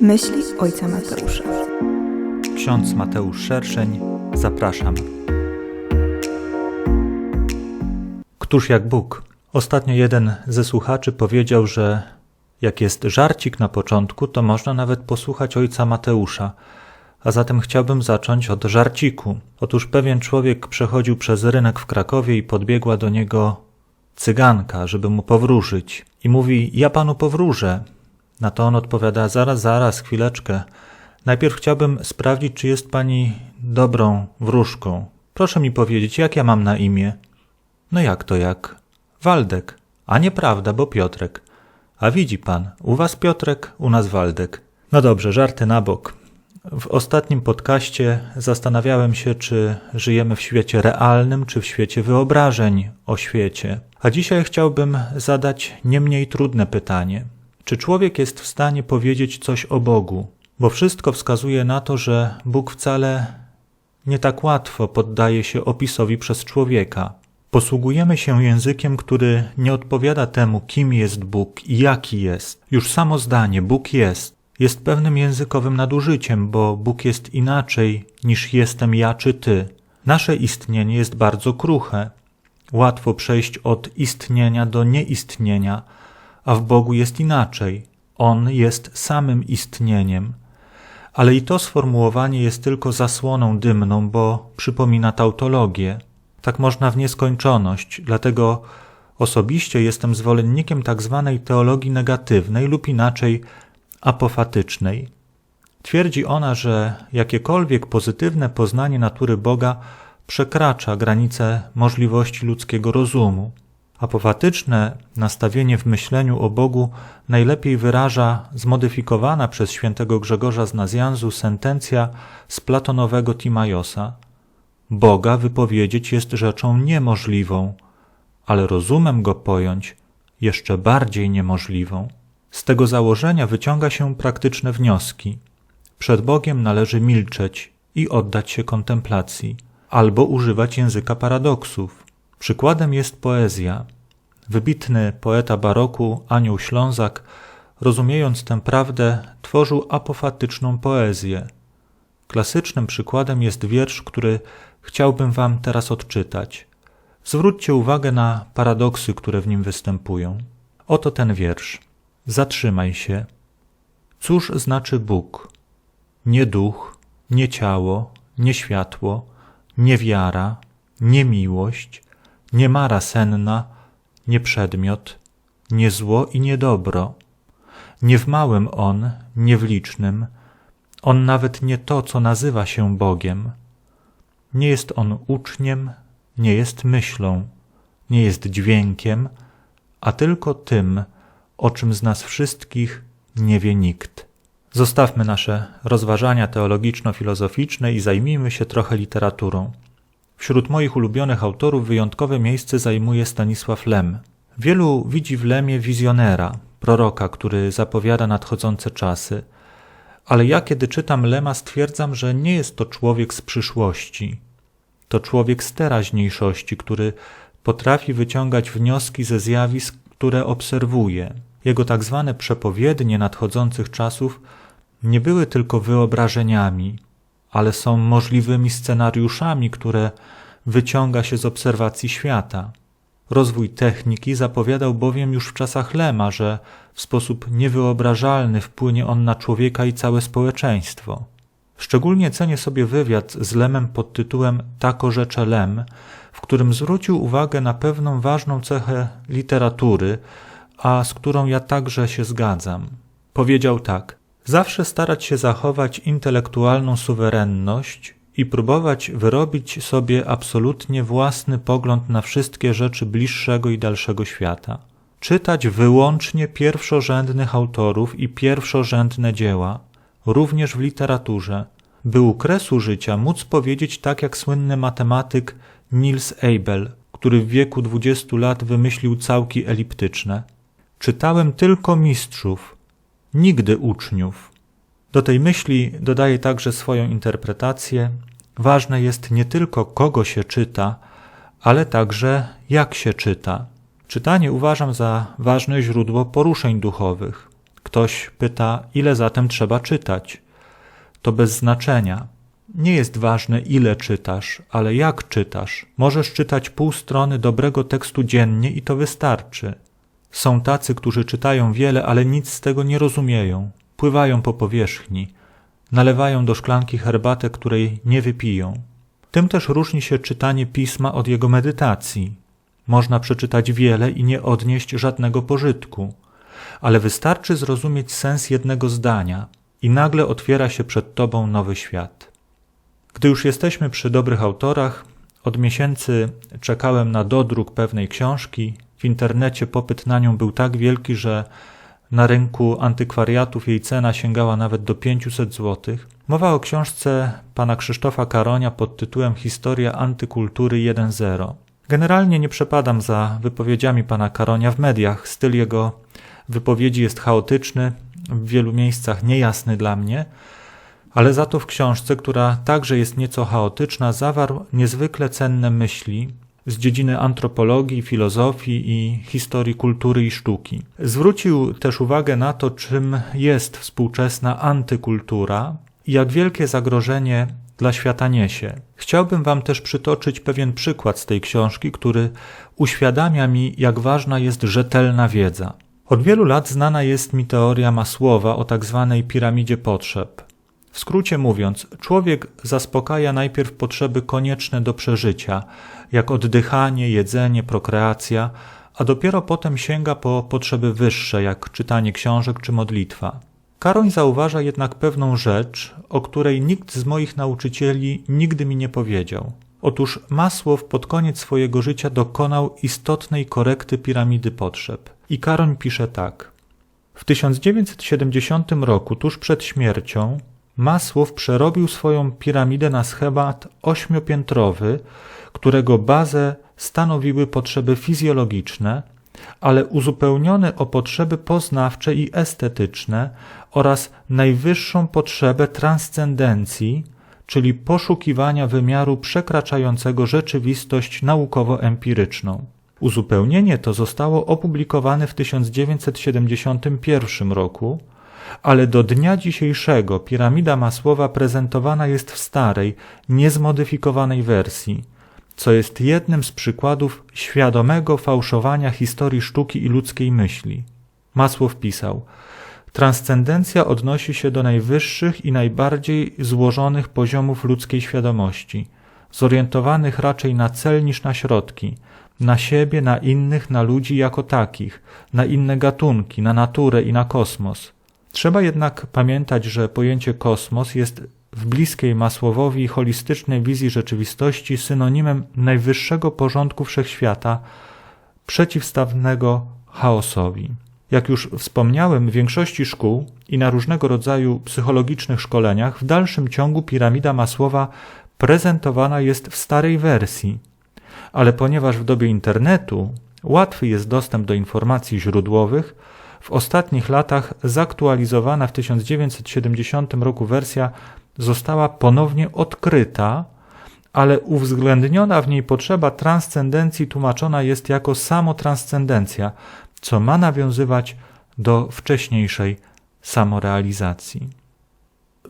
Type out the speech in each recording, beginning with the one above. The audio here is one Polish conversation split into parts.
Myśli ojca Mateusza. Ksiądz Mateusz Szerszeń, zapraszam. Któż jak Bóg? Ostatnio jeden ze słuchaczy powiedział, że jak jest żarcik na początku, to można nawet posłuchać ojca Mateusza. A zatem chciałbym zacząć od żarciku. Otóż pewien człowiek przechodził przez rynek w Krakowie i podbiegła do niego cyganka, żeby mu powróżyć. I mówi: Ja panu powróżę. Na to on odpowiada: Zaraz, zaraz, chwileczkę. Najpierw chciałbym sprawdzić, czy jest pani dobrą wróżką. Proszę mi powiedzieć, jak ja mam na imię? No jak to jak? Waldek. A nieprawda, bo Piotrek. A widzi pan, u was Piotrek, u nas Waldek. No dobrze, żarty na bok. W ostatnim podcaście zastanawiałem się, czy żyjemy w świecie realnym, czy w świecie wyobrażeń o świecie. A dzisiaj chciałbym zadać nie mniej trudne pytanie. Czy człowiek jest w stanie powiedzieć coś o Bogu? Bo wszystko wskazuje na to, że Bóg wcale nie tak łatwo poddaje się opisowi przez człowieka. Posługujemy się językiem, który nie odpowiada temu, kim jest Bóg i jaki jest. Już samo zdanie Bóg jest jest pewnym językowym nadużyciem, bo Bóg jest inaczej niż jestem ja czy ty. Nasze istnienie jest bardzo kruche. Łatwo przejść od istnienia do nieistnienia, a w Bogu jest inaczej. On jest samym istnieniem. Ale i to sformułowanie jest tylko zasłoną dymną, bo przypomina tautologię. Tak można w nieskończoność, dlatego osobiście jestem zwolennikiem tak zwanej teologii negatywnej lub inaczej apofatycznej. Twierdzi ona, że jakiekolwiek pozytywne poznanie natury Boga przekracza granice możliwości ludzkiego rozumu. Apofatyczne nastawienie w myśleniu o Bogu najlepiej wyraża zmodyfikowana przez świętego Grzegorza z Nazjanzu sentencja z platonowego Timajosa. Boga wypowiedzieć jest rzeczą niemożliwą, ale rozumem go pojąć jeszcze bardziej niemożliwą. Z tego założenia wyciąga się praktyczne wnioski. Przed Bogiem należy milczeć i oddać się kontemplacji, albo używać języka paradoksów. Przykładem jest poezja. Wybitny poeta baroku Anioł Ślązak, rozumiejąc tę prawdę, tworzył apofatyczną poezję. Klasycznym przykładem jest wiersz, który chciałbym wam teraz odczytać. Zwróćcie uwagę na paradoksy, które w nim występują. Oto ten wiersz. Zatrzymaj się. Cóż znaczy Bóg? Nie duch, nie ciało, nie światło, nie wiara, nie miłość, nie mara senna, nie przedmiot, nie zło i nie dobro. Nie w małym on, nie w licznym, on nawet nie to, co nazywa się Bogiem. Nie jest on uczniem, nie jest myślą, nie jest dźwiękiem, a tylko tym, o czym z nas wszystkich nie wie nikt. Zostawmy nasze rozważania teologiczno-filozoficzne i zajmijmy się trochę literaturą. Wśród moich ulubionych autorów wyjątkowe miejsce zajmuje Stanisław Lem. Wielu widzi w Lemie wizjonera, proroka, który zapowiada nadchodzące czasy. Ale ja, kiedy czytam Lema, stwierdzam, że nie jest to człowiek z przyszłości. To człowiek z teraźniejszości, który potrafi wyciągać wnioski ze zjawisk, które obserwuje. Jego tak zwane przepowiednie nadchodzących czasów nie były tylko wyobrażeniami, ale są możliwymi scenariuszami, które wyciąga się z obserwacji świata. Rozwój techniki zapowiadał bowiem już w czasach Lema, że w sposób niewyobrażalny wpłynie on na człowieka i całe społeczeństwo. Szczególnie cenię sobie wywiad z Lemem pod tytułem Tako rzecze Lem, w którym zwrócił uwagę na pewną ważną cechę literatury, a z którą ja także się zgadzam. Powiedział tak: Zawsze starać się zachować intelektualną suwerenność i próbować wyrobić sobie absolutnie własny pogląd na wszystkie rzeczy bliższego i dalszego świata. Czytać wyłącznie pierwszorzędnych autorów i pierwszorzędne dzieła, również w literaturze, by u kresu życia móc powiedzieć tak jak słynny matematyk Niels Abel, który w wieku 20 lat wymyślił całki eliptyczne. Czytałem tylko mistrzów, nigdy uczniów. Do tej myśli dodaje także swoją interpretację. Ważne jest nie tylko kogo się czyta, ale także jak się czyta. Czytanie uważam za ważne źródło poruszeń duchowych. Ktoś pyta, ile zatem trzeba czytać. To bez znaczenia. Nie jest ważne, ile czytasz, ale jak czytasz. Możesz czytać pół strony dobrego tekstu dziennie i to wystarczy. Są tacy, którzy czytają wiele, ale nic z tego nie rozumieją. Pływają po powierzchni. Nalewają do szklanki herbatę, której nie wypiją. Tym też różni się czytanie pisma od jego medytacji. Można przeczytać wiele i nie odnieść żadnego pożytku, ale wystarczy zrozumieć sens jednego zdania i nagle otwiera się przed tobą nowy świat. Gdy już jesteśmy przy dobrych autorach, od miesięcy czekałem na dodruk pewnej książki. W internecie popyt na nią był tak wielki, że na rynku antykwariatów jej cena sięgała nawet do 500 zł. Mowa o książce pana Krzysztofa Karonia pod tytułem Historia antykultury 1.0. Generalnie nie przepadam za wypowiedziami pana Karonia w mediach. Styl jego wypowiedzi jest chaotyczny, w wielu miejscach niejasny dla mnie, ale za to w książce, która także jest nieco chaotyczna, zawarł niezwykle cenne myśli z dziedziny antropologii, filozofii i historii kultury i sztuki. Zwrócił też uwagę na to, czym jest współczesna antykultura i jak wielkie zagrożenie dla świata niesie. Chciałbym Wam też przytoczyć pewien przykład z tej książki, który uświadamia mi, jak ważna jest rzetelna wiedza. Od wielu lat znana jest mi teoria Masłowa o tak zwanej piramidzie potrzeb. W skrócie mówiąc, człowiek zaspokaja najpierw potrzeby konieczne do przeżycia, jak oddychanie, jedzenie, prokreacja, a dopiero potem sięga po potrzeby wyższe, jak czytanie książek czy modlitwa. Karoń zauważa jednak pewną rzecz, o której nikt z moich nauczycieli nigdy mi nie powiedział. Otóż Masłow pod koniec swojego życia dokonał istotnej korekty piramidy potrzeb. I Karoń pisze tak. W 1970 roku, tuż przed śmiercią, Masłow przerobił swoją piramidę na schemat ośmiopiętrowy, którego bazę stanowiły potrzeby fizjologiczne, ale uzupełnione o potrzeby poznawcze i estetyczne oraz najwyższą potrzebę transcendencji, czyli poszukiwania wymiaru przekraczającego rzeczywistość naukowo-empiryczną. Uzupełnienie to zostało opublikowane w 1971 roku, ale do dnia dzisiejszego piramida Masłowa prezentowana jest w starej, niezmodyfikowanej wersji, co jest jednym z przykładów świadomego fałszowania historii sztuki i ludzkiej myśli. Masłow pisał: Transcendencja odnosi się do najwyższych i najbardziej złożonych poziomów ludzkiej świadomości, zorientowanych raczej na cel niż na środki, na siebie, na innych, na ludzi jako takich, na inne gatunki, na naturę i na kosmos. Trzeba jednak pamiętać, że pojęcie kosmos jest w bliskiej Masłowowi holistycznej wizji rzeczywistości synonimem najwyższego porządku wszechświata, przeciwstawnego chaosowi. Jak już wspomniałem, w większości szkół i na różnego rodzaju psychologicznych szkoleniach w dalszym ciągu piramida Masłowa prezentowana jest w starej wersji, ale ponieważ w dobie internetu łatwy jest dostęp do informacji źródłowych, w ostatnich latach zaktualizowana w 1970 roku wersja została ponownie odkryta, ale uwzględniona w niej potrzeba transcendencji tłumaczona jest jako samotranscendencja, co ma nawiązywać do wcześniejszej samorealizacji.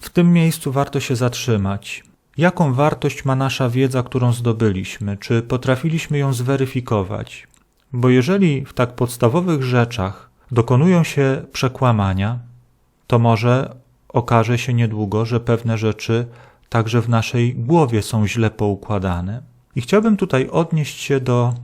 W tym miejscu warto się zatrzymać. Jaką wartość ma nasza wiedza, którą zdobyliśmy? Czy potrafiliśmy ją zweryfikować? Bo jeżeli w tak podstawowych rzeczach dokonują się przekłamania, to może okaże się niedługo, że pewne rzeczy także w naszej głowie są źle poukładane. I chciałbym tutaj odnieść się do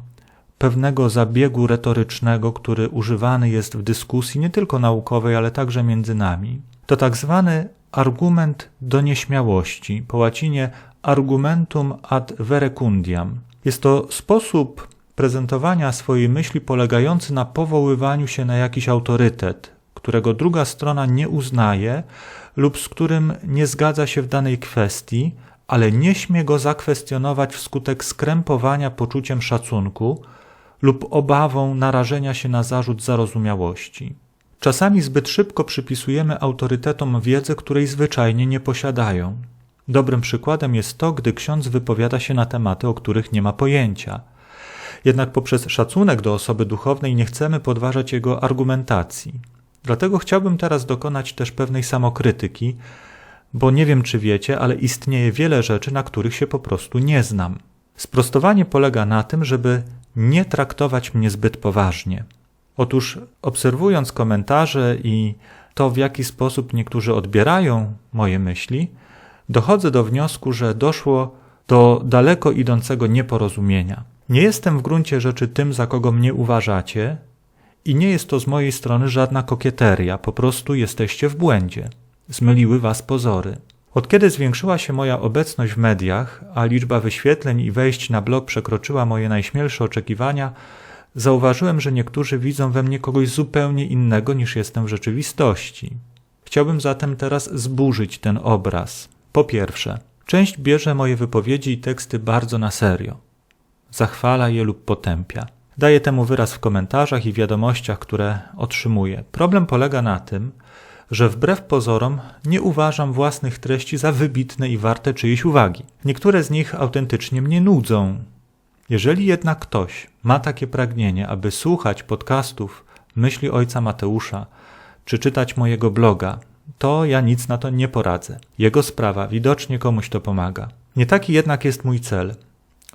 pewnego zabiegu retorycznego, który używany jest w dyskusji nie tylko naukowej, ale także między nami. To tak zwany argument do nieśmiałości, po łacinie argumentum ad verecundiam. Jest to sposób prezentowania swojej myśli polegający na powoływaniu się na jakiś autorytet, którego druga strona nie uznaje lub z którym nie zgadza się w danej kwestii, ale nie śmie go zakwestionować wskutek skrępowania poczuciem szacunku lub obawą narażenia się na zarzut zarozumiałości. Czasami zbyt szybko przypisujemy autorytetom wiedzę, której zwyczajnie nie posiadają. Dobrym przykładem jest to, gdy ksiądz wypowiada się na tematy, o których nie ma pojęcia. Jednak poprzez szacunek do osoby duchownej nie chcemy podważać jego argumentacji. Dlatego chciałbym teraz dokonać też pewnej samokrytyki, bo nie wiem, czy wiecie, ale istnieje wiele rzeczy, na których się po prostu nie znam. Sprostowanie polega na tym, żeby nie traktować mnie zbyt poważnie. Otóż, obserwując komentarze i to, w jaki sposób niektórzy odbierają moje myśli, dochodzę do wniosku, że doszło do daleko idącego nieporozumienia. Nie jestem w gruncie rzeczy tym, za kogo mnie uważacie, i nie jest to z mojej strony żadna kokieteria, po prostu jesteście w błędzie. Zmyliły was pozory. Od kiedy zwiększyła się moja obecność w mediach, a liczba wyświetleń i wejść na blog przekroczyła moje najśmielsze oczekiwania, zauważyłem, że niektórzy widzą we mnie kogoś zupełnie innego niż jestem w rzeczywistości. Chciałbym zatem teraz zburzyć ten obraz. Po pierwsze, część bierze moje wypowiedzi i teksty bardzo na serio. Zachwala je lub potępia. Daję temu wyraz w komentarzach i wiadomościach, które otrzymuję. Problem polega na tym, że wbrew pozorom nie uważam własnych treści za wybitne i warte czyjejś uwagi. Niektóre z nich autentycznie mnie nudzą. Jeżeli jednak ktoś ma takie pragnienie, aby słuchać podcastów myśli ojca Mateusza, czy czytać mojego bloga, to ja nic na to nie poradzę. Jego sprawa, widocznie komuś to pomaga. Nie taki jednak jest mój cel.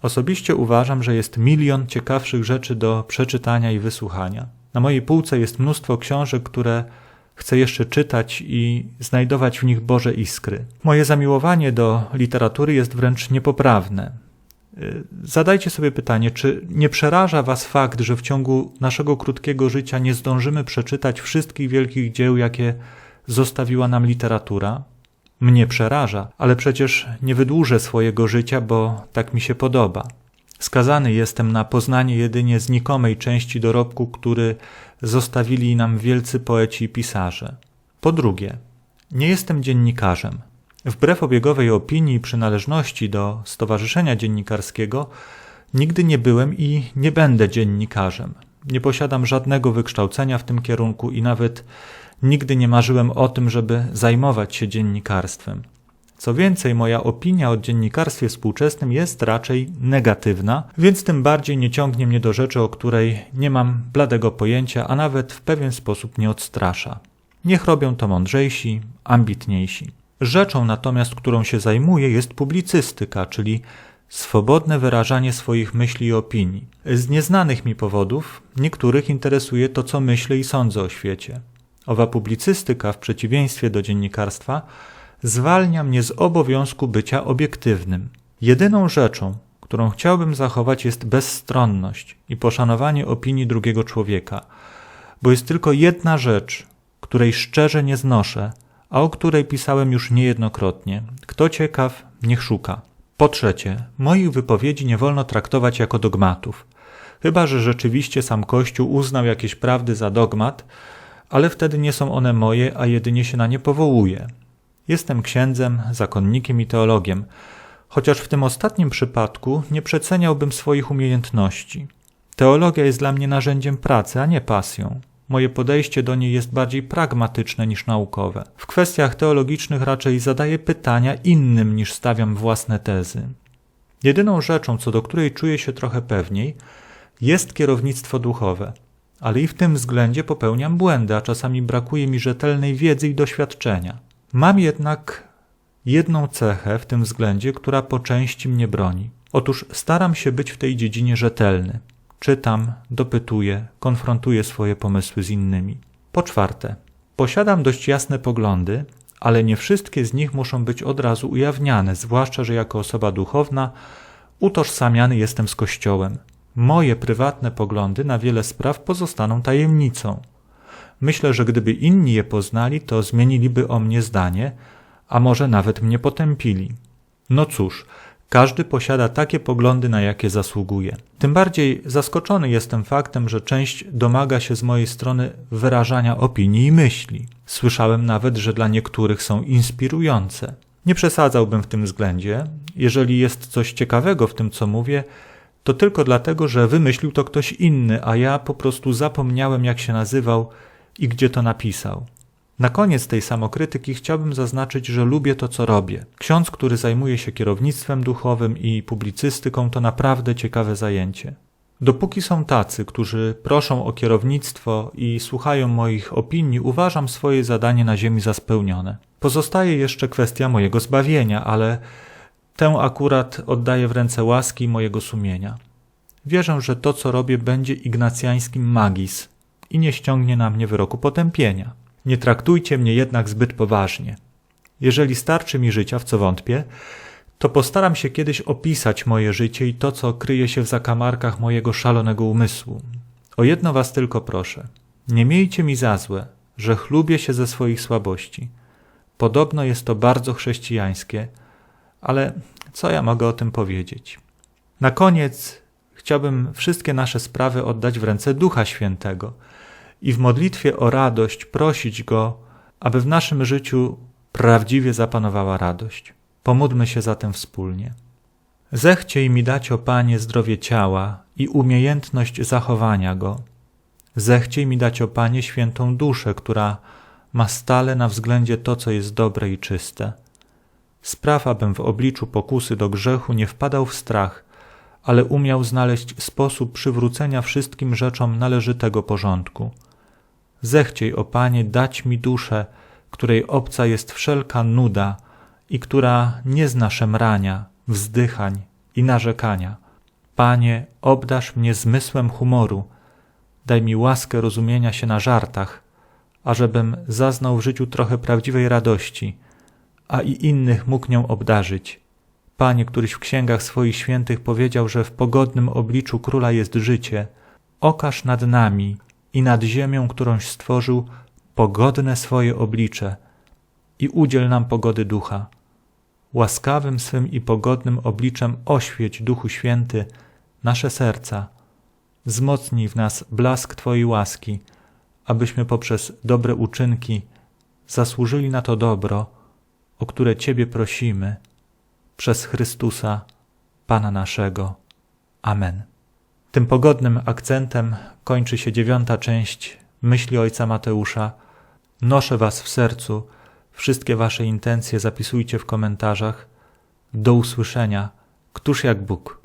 Osobiście uważam, że jest milion ciekawszych rzeczy do przeczytania i wysłuchania. Na mojej półce jest mnóstwo książek, które chcę jeszcze czytać i znajdować w nich Boże iskry. Moje zamiłowanie do literatury jest wręcz niepoprawne. Y, zadajcie sobie pytanie, czy nie przeraża Was fakt, że w ciągu naszego krótkiego życia nie zdążymy przeczytać wszystkich wielkich dzieł, jakie zostawiła nam literatura? Mnie przeraża, ale przecież nie wydłużę swojego życia, bo tak mi się podoba. Skazany jestem na poznanie jedynie znikomej części dorobku, który zostawili nam wielcy poeci i pisarze. Po drugie, nie jestem dziennikarzem. Wbrew obiegowej opinii i przynależności do Stowarzyszenia Dziennikarskiego, nigdy nie byłem i nie będę dziennikarzem. Nie posiadam żadnego wykształcenia w tym kierunku i nawet nigdy nie marzyłem o tym, żeby zajmować się dziennikarstwem. Co więcej, moja opinia o dziennikarstwie współczesnym jest raczej negatywna, więc tym bardziej nie ciągnie mnie do rzeczy, o której nie mam bladego pojęcia, a nawet w pewien sposób nie odstrasza. Niech robią to mądrzejsi, ambitniejsi. Rzeczą natomiast, którą się zajmuję, jest publicystyka, czyli swobodne wyrażanie swoich myśli i opinii. Z nieznanych mi powodów niektórych interesuje to, co myślę i sądzę o świecie. Owa publicystyka, w przeciwieństwie do dziennikarstwa, zwalnia mnie z obowiązku bycia obiektywnym. Jedyną rzeczą, którą chciałbym zachować, jest bezstronność i poszanowanie opinii drugiego człowieka, bo jest tylko jedna rzecz, której szczerze nie znoszę, a o której pisałem już niejednokrotnie. Kto ciekaw, niech szuka. Po trzecie, moich wypowiedzi nie wolno traktować jako dogmatów. Chyba, że rzeczywiście sam Kościół uznał jakieś prawdy za dogmat, ale wtedy nie są one moje, a jedynie się na nie powołuje. Jestem księdzem, zakonnikiem i teologiem, chociaż w tym ostatnim przypadku nie przeceniałbym swoich umiejętności. Teologia jest dla mnie narzędziem pracy, a nie pasją. Moje podejście do niej jest bardziej pragmatyczne niż naukowe. W kwestiach teologicznych raczej zadaję pytania innym niż stawiam własne tezy. Jedyną rzeczą, co do której czuję się trochę pewniej, jest kierownictwo duchowe – ale i w tym względzie popełniam błędy, a czasami brakuje mi rzetelnej wiedzy i doświadczenia. Mam jednak jedną cechę w tym względzie, która po części mnie broni. Otóż staram się być w tej dziedzinie rzetelny. Czytam, dopytuję, konfrontuję swoje pomysły z innymi. Po czwarte, posiadam dość jasne poglądy, ale nie wszystkie z nich muszą być od razu ujawniane, zwłaszcza, że jako osoba duchowna utożsamiany jestem z Kościołem. Moje prywatne poglądy na wiele spraw pozostaną tajemnicą. Myślę, że gdyby inni je poznali, to zmieniliby o mnie zdanie, a może nawet mnie potępili. No cóż, każdy posiada takie poglądy, na jakie zasługuje. Tym bardziej zaskoczony jestem faktem, że część domaga się z mojej strony wyrażania opinii i myśli. Słyszałem nawet, że dla niektórych są inspirujące. Nie przesadzałbym w tym względzie. Jeżeli jest coś ciekawego w tym, co mówię, to tylko dlatego, że wymyślił to ktoś inny, a ja po prostu zapomniałem, jak się nazywał i gdzie to napisał. Na koniec tej samokrytyki chciałbym zaznaczyć, że lubię to, co robię. Ksiądz, który zajmuje się kierownictwem duchowym i publicystyką, to naprawdę ciekawe zajęcie. Dopóki są tacy, którzy proszą o kierownictwo i słuchają moich opinii, uważam swoje zadanie na ziemi za spełnione. Pozostaje jeszcze kwestia mojego zbawienia, ale tę akurat oddaję w ręce łaski mojego sumienia. Wierzę, że to, co robię, będzie ignacjańskim magis i nie ściągnie na mnie wyroku potępienia. Nie traktujcie mnie jednak zbyt poważnie. Jeżeli starczy mi życia, w co wątpię, to postaram się kiedyś opisać moje życie i to, co kryje się w zakamarkach mojego szalonego umysłu. O jedno was tylko proszę. Nie miejcie mi za złe, że chlubię się ze swoich słabości. Podobno jest to bardzo chrześcijańskie, ale co ja mogę o tym powiedzieć? Na koniec chciałbym wszystkie nasze sprawy oddać w ręce Ducha Świętego i w modlitwie o radość prosić Go, aby w naszym życiu prawdziwie zapanowała radość. Pomódlmy się zatem wspólnie. Zechciej mi dać, o Panie, zdrowie ciała i umiejętność zachowania go. Zechciej mi dać, o Panie, świętą duszę, która ma stale na względzie to, co jest dobre i czyste. Spraw, abym w obliczu pokusy do grzechu nie wpadał w strach, ale umiał znaleźć sposób przywrócenia wszystkim rzeczom należytego porządku. Zechciej, o Panie, dać mi duszę, której obca jest wszelka nuda i która nie zna szemrania, wzdychań i narzekania. Panie, obdasz mnie zmysłem humoru, daj mi łaskę rozumienia się na żartach, ażebym zaznał w życiu trochę prawdziwej radości, a i innych mógł nią obdarzyć. Panie, któryś w księgach swoich świętych powiedział, że w pogodnym obliczu króla jest życie, okaż nad nami i nad ziemią, którąś stworzył, pogodne swoje oblicze i udziel nam pogody ducha. Łaskawym swym i pogodnym obliczem oświeć, Duchu Święty, nasze serca. Wzmocnij w nas blask Twojej łaski, abyśmy poprzez dobre uczynki zasłużyli na to dobro, o które Ciebie prosimy, przez Chrystusa, Pana naszego. Amen. Tym pogodnym akcentem kończy się dziewiąta część myśli Ojca Mateusza. Noszę Was w sercu, wszystkie Wasze intencje zapisujcie w komentarzach. Do usłyszenia. Któż jak Bóg.